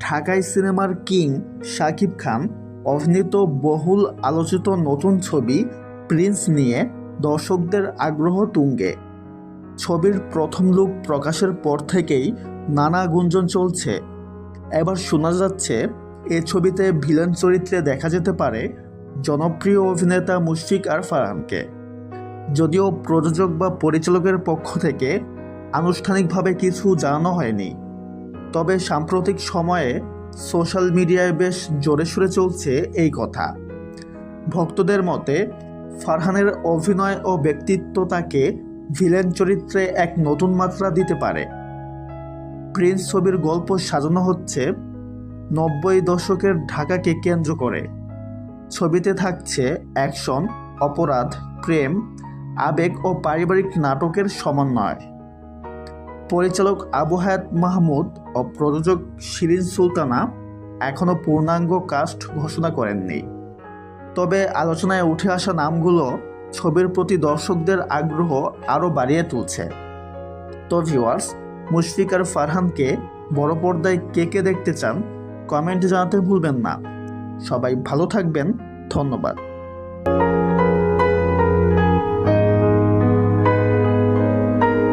ঢাকাই সিনেমার কিং শাকিব খান অভিনীত বহুল আলোচিত নতুন ছবি প্রিন্স নিয়ে দর্শকদের আগ্রহ তুঙ্গে। ছবির প্রথম লুক প্রকাশের পর থেকেই নানা গুঞ্জন চলছে। এবার শোনা যাচ্ছে, এ ছবিতে ভিলেন চরিত্রে দেখা যেতে পারে জনপ্রিয় অভিনেতা মুশফিক আর ফারহানকে। যদিও প্রযোজক বা পরিচালকের পক্ষ থেকে আনুষ্ঠানিকভাবে কিছু জানানো হয়নি। তবে সাম্প্রতিক সময়ে সোশ্যাল মিডিয়ায় বেশ জোরে সুরে চলছে এই কথা। ভক্তদের মতে, ফারহানের অভিনয় ও ব্যক্তিত্ব তাকে ভিলেন চরিত্রে এক নতুন মাত্রা দিতে পারে। প্রিন্স ছবির গল্প সাজানো হচ্ছে নব্বই দশকের ঢাকাকে কেন্দ্র করে। ছবিতে থাকছে অ্যাকশন, অপরাধ, প্রেম, আবেগ ও পারিবারিক নাটকের সমন্বয়। পরিচালক আবু হায়াত মাহমুদ ও প্রযোজক শিরিন সুলতানা এখনও পূর্ণাঙ্গ কাস্ট ঘোষণা করেননি। তবে আলোচনায় উঠে আসা নামগুলো ছবির প্রতি দর্শকদের আগ্রহ আরও বাড়িয়ে তুলছে। তো ভিউয়ার্স মুশফিক আর ফারহানকে বড় পর্দায় কে কে দেখতে চান কমেন্টে জানাতে ভুলবেন না। সবাই ভালো থাকবেন, ধন্যবাদ।